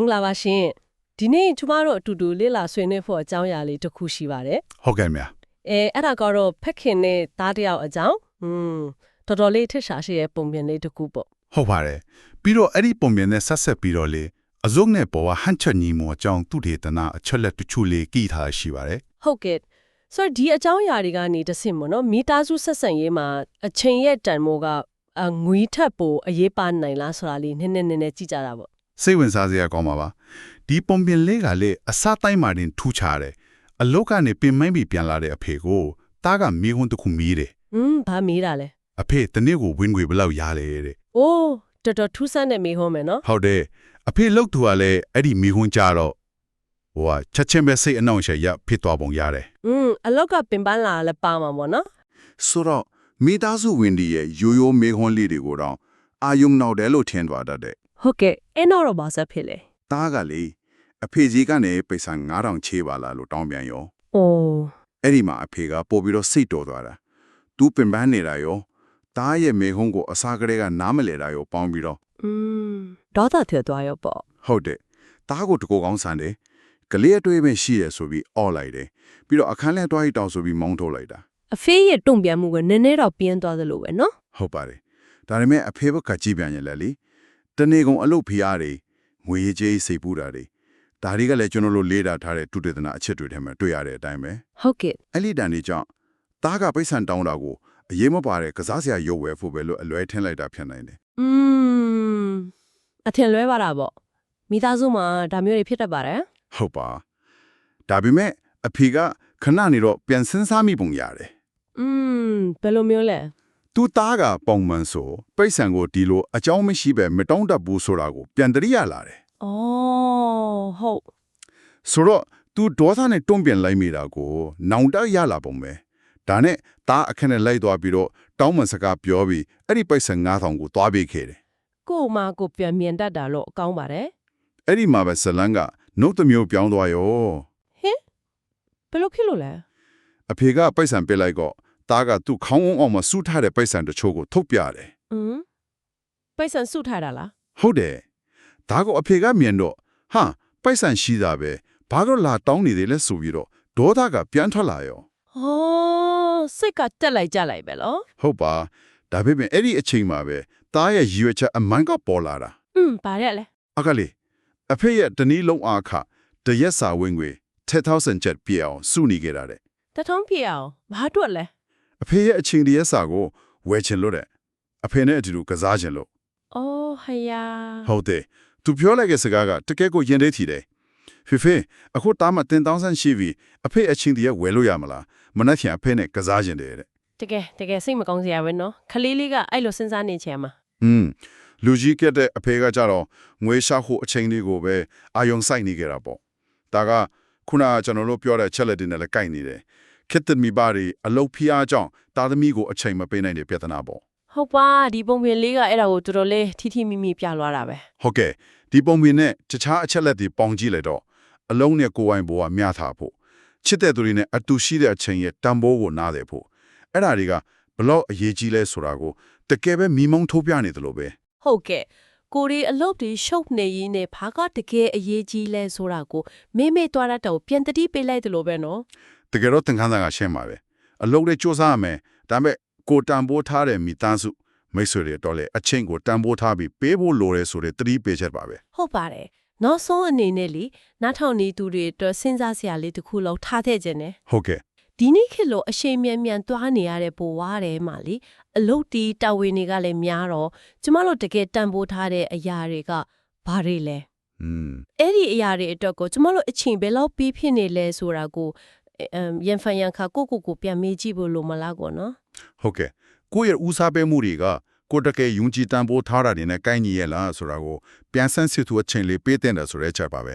င်္ဂလာပါရှင်ဒီနေ့ကျမတို့အတူတူလေ့လာဆွေးနွေးဖို့အကြောင်းအရာလေးတစ်ခုရှိပါတယ်ဟုတ်ကဲ့မြာအဲအဲ့ဒါကတော့ဖက်ခင်နဲ့သားတစ်ယောက်အကြောင်းอืมတော်တော်လေးထစ်ရှာရှိရဲ့ပုံပြင်လေးတစ်ခုပေါ့ဟုတ်ပါတယ်ပြီးတော့အဲ့ဒီပုံပြင်နဲ့ဆက်ဆက်ပြီးတော့လေအဇုတ်နဲ့ပေါ်ကဟန်ချက်ညီမောအကြောင်းသူဒေသနာအချက်လက်တချို့လေးကြည်ထားရှိပါတယ်ဟုတ်ကဲ့ဆိုတော့ဒီအကြောင်းအရာတွေကနေတစ်ဆင့်ပေါ့နော်မိသားစုဆက်ဆံရေးမှာအချိန်ရဲ့တန်မိုးကအငွေထက်ပိုအရေးပါနိုင်လားဆိုတာလေးနည်းနည်းနည်းနည်းကြည့်ကြတာပေါ့ စိတ်ဝင်စားစရာကောင်းပါပါဒီပုံပြင်လေးကလေအစတိုင်းမှာတင်ထူးခြားတယ်အလုတ်ကနေပင်မိုင်းပြီးပြန်လာတဲ့အဖေကိုတားကမိခွန်းတစ်ခုမီးတယ်ဟွန်းဘာမီးတာလဲအဖေတနေ့ကိုဝင်ငွေဘလောက်ရလဲတဲ့အိုးတော်တော်ထူးဆန်းတဲ့မိခွန်းပဲနော်ဟုတ်တယ်အဖေလုတ်သူကလည်းအဲ့ဒီမိခွန်းကြတော့ဟိုကချက်ချင်းပဲစိတ်အနှောင့်အယှက်ရဖြစ်သွားပုံရတယ်อืมအလောက်ကပင်ပန်းလာလည်းပါမှာပေါ့နော်ဆိုတော့မိသားစုဝင်တွေရဲ့ရိုးရိုးမေခွန်းလေးတွေကိုတော့အာယုံနောက်တယ်လို့ထင်သွားတတ်တယ် ဟုတ်ကဲ့အဲ့တော့တော့ဘာဆက်ဖြစ်လဲ ။တားကလေအဖေကြီးကနေပိတ်ဆန်9000ချေးပါလားလို့တောင်းပြန်ရော ။အိုး အဲ့ဒီမှာအဖေကပို့ပြီးတော့စိတ်တော်သွားတာ။ तू ပင်ပန်းနေတာရောတားရဲ့မေခွန်းကိုအစားကလေးကနားမလဲတာရောပေါင်းပြီးတော့ อืมဒေါသထွက်သွားရောပေါ့ ဟုတ်တယ်။တားကိုတကောကောင်းဆန်တယ်။ကလေးအတွေ့ပဲရှိတယ်ဆိုပြီးအော်လိုက်တယ်။ပြီးတော့အခန်းလဲတွားရီတောင်ဆိုပြီးမောင်းထုတ်လိုက်တာ အဖေးရဲ့တုံ့ပြန်မှုကနည်းနည်းတော့ပြင်းသွားသလိုပဲနော် ။ဟုတ်ပါတယ်။ဒါပေမဲ့အဖေဘက်ကကြည့်ပြန်ရင်လည်းလေ တနေ့ကုန်အလုပ်ဖျားတွေငွေရေးကြေးစိတ်ပူတာတွေဒါတွေကလည်းကျွန်တော်တို့လေးတာထားတဲ့တုတေသနာအချက်တွေထဲမှာတွေ့ရတဲ့အတိုင်းပဲ ဟုတ်ကဲ့ အဲ့ဒီတန်ဒီကြောင့်တားကပိတ်ဆန်တောင်းတာကိုအရေးမပါတဲ့ကစားစရာရုပ်ဝဲဖို့ပဲလို့အလွဲထင်းလိုက်တာဖြစ်နိုင်တယ် อืมအထင်လွဲပါတာပေါ့မိသားစုမှာဒါမျိုးတွေဖြစ်တတ်ပါတယ် ဟုတ်ပါဒါပေမဲ့အဖေကခဏနေတော့ပြန်စင်းစားမိပုံရတယ် อืมဘယ်လိုမျိုးလဲ သူသားကပုံမှန်ဆိုပိတ်ဆန်ကိုဒီလိုအကြောင်းမရှိပဲမတောင်းတတ်ဘူးဆိုတာကိုပြန်တရိယာလာတယ်ဩဟုတ်ဆိုတော့သူဒေါသနဲ့တွန့်ပြန်လိုက်မိတာကိုနောင်တရလာပုံပဲဒါနဲ့သားအခက်နဲ့လိုက်သွားပြီးတော့တောင်းမန်စကားပြောပြီးအဲ့ဒီပိတ်ဆန်9000ကိုသွားပေးခဲ့တယ်ကို့အမကိုပြန်မြင်တတ်တာလို့အကောင်းပါတယ်အဲ့ဒီမှာပဲဇလန်းကနှုတ်တစ်မျိုးပြောင်းသွားရောဘယ်လိုဖြစ်လို့လဲအဖေကပိတ်ဆံပစ်လိုက်တော့ တားကသူ့ခေါင်းဝန်းအောင်မှာစူးထားတဲ့ပိတ်ဆံတချို့ကိုထုတ်ပြတယ် อืมပိတ်ဆန်စုထားတာလား ဟုတ်တယ်ဒါကိုအဖေကမြင်တော့ဟာပိတ်ဆံရှိတာပဲဘာလို့လာတောင်းနေသေးလဲဆိုပြီးတော့ဒေါသကပြန်ထွက်လာရော ဟောစိတ်ကတက်လိုက်ကြလိုက်ပဲလို့ ဟုတ်ပါဒါပေမဲ့အဲ့ဒီအချိန်မှာပဲတားရဲ့ရည်ရွယ်ချက်အမှန်ကပေါ်လာတာ อืมပါရက်လဲ အကလေးအဖေရဲ့တနည်းလုံးအားခတရက်စာဝင်ငွေ10000ကျပ်ပြည့်အောင်စုနေကြတာတဲ့ တထုံးပြအောင်ဘာအတွက်လဲ အဖေရဲ့အချိန်တရက်စာကိုဝယ်ချင်လို့တဲ့အဖေနဲ့အတူတူကစားချင်လို့အော်ဟယာဟုတ်တယ်သူပြောလိုက်တဲ့စကားကတကယ်ကိုရင်ထဲထီတယ်ဖေဖေအခုတားမတင်တောင်းဆန်းရှိပြီအဖေအချင်းတည်းဝယ်လို့ရမလားမနှက်ချင်အဖေနဲ့ကစားခြင်းတယ်တဲ့တကယ်တကယ်စိတ်မကောင်းစရာပဲနော်ခလေးလေးကအဲ့လိုစဉ်းစားနေချင်မှာอืมလူကြီးကတဲ့အဖေကကြတော့ငွေရှာဖို့အချိန်လေးကိုပဲအာယုံစိုက်နေကြတာပေါ့ဒါကခုနကကျွန်တော်တို့ပြောတဲ့ချက်လက်တွေနဲ့လည်းကိုက်နေတယ် ခစ်တမီပါရီအလုတ်ဖျားကြောင့်တာသမီကိုအချိန်မပေးနိုင်တဲ့ပြဿနာပေါ့ဟုတ်ပါဒီပုံပြင်လေးကအဲ့ဒါကိုတော်တော်လေးထိထိမိမိပြလွားတာပဲဟုတ်ကဲ့ဒီပုံပြင်နဲ့တခြားအချက်လက်တွေပေါင်ကြည့်လိုက်တော့အလုံးနဲ့ကိုယ်ဝိုင်းဘောကမျှထားဖို့ချစ်တဲ့သူတွေနဲ့အတူရှိတဲ့အချိန်ရဲ့တန်ဖိုးကိုနားတယ်ဖို့အဲ့ဒါတွေကဘလောက်အရေးကြီးလဲဆိုတာကိုတကယ်ပဲမိမုံထိုးပြနေတယ်လို့ပဲဟုတ်ကဲ့ကိုရီအလုပ်တွေရှုပ်နေရင်းနဲ့ဘာကတကယ်အရေးကြီးလဲဆိုတာကိုမေမေသွားတတ်တော့ပြန်တတိပေးလိုက်တယ်လို့ပဲနော် တကယ်တော့သင်ခန်းစာကရှင်းပါပဲအလုံးလေးစူးစမ်းရမယ်ဒါပေမဲ့ကိုတန်ဖိုးထားတဲ့မိသားစုမိတ်ဆွေတွေတော့လေအချင်းကိုတန်ဖိုးထားပြီးပေးဖို့လိုတယ်ဆိုတဲ့သတိပေးချက်ပါပဲဟုတ်ပါတယ်နောက်ဆုံးအနေနဲ့လေနားထောင်နေသူတွေအတွက်စဉ်းစားစရာလေးတစ်ခုလောက်ထားခဲ့ခြင်းနဲ့ဟုတ်ကဲ့ဒီနေ့ခေတ်လို့အရှိန်မြန်မြန်သွားနေရတဲ့ဘဝထဲမှာလေအလုတ်တီတာဝန်တွေကလည်းများတော့ကျမတို့တကယ်တန်ဖိုးထားတဲ့အရာတွေကဘာတွေလဲอืมအဲ့ဒီအရာတွေအတွက်ကိုကျမတို့အချိန်ဘယ်လောက်ပြီးဖြစ်နေလဲဆိုတာကိုအမ် ရန်ဖန်ရန်ခါကိုကိုကိုပြန်မေးကြည့်ဖို့လိုမလားကောနော်ဟုတ်ကဲ့ကိုယ့်ရဲ့ဦးစားပေးမှုတွေကကိုယ်တကယ်ယုံကြည်တန်ဖိုးထားတာတွေနဲ့ကိုင်းညီရဲ့လားဆိုတာကိုပြန်ဆန်းစစ်သူအချိန်လေးပေးတဲ့တယ်ဆိုတဲ့ချက်ပါပဲ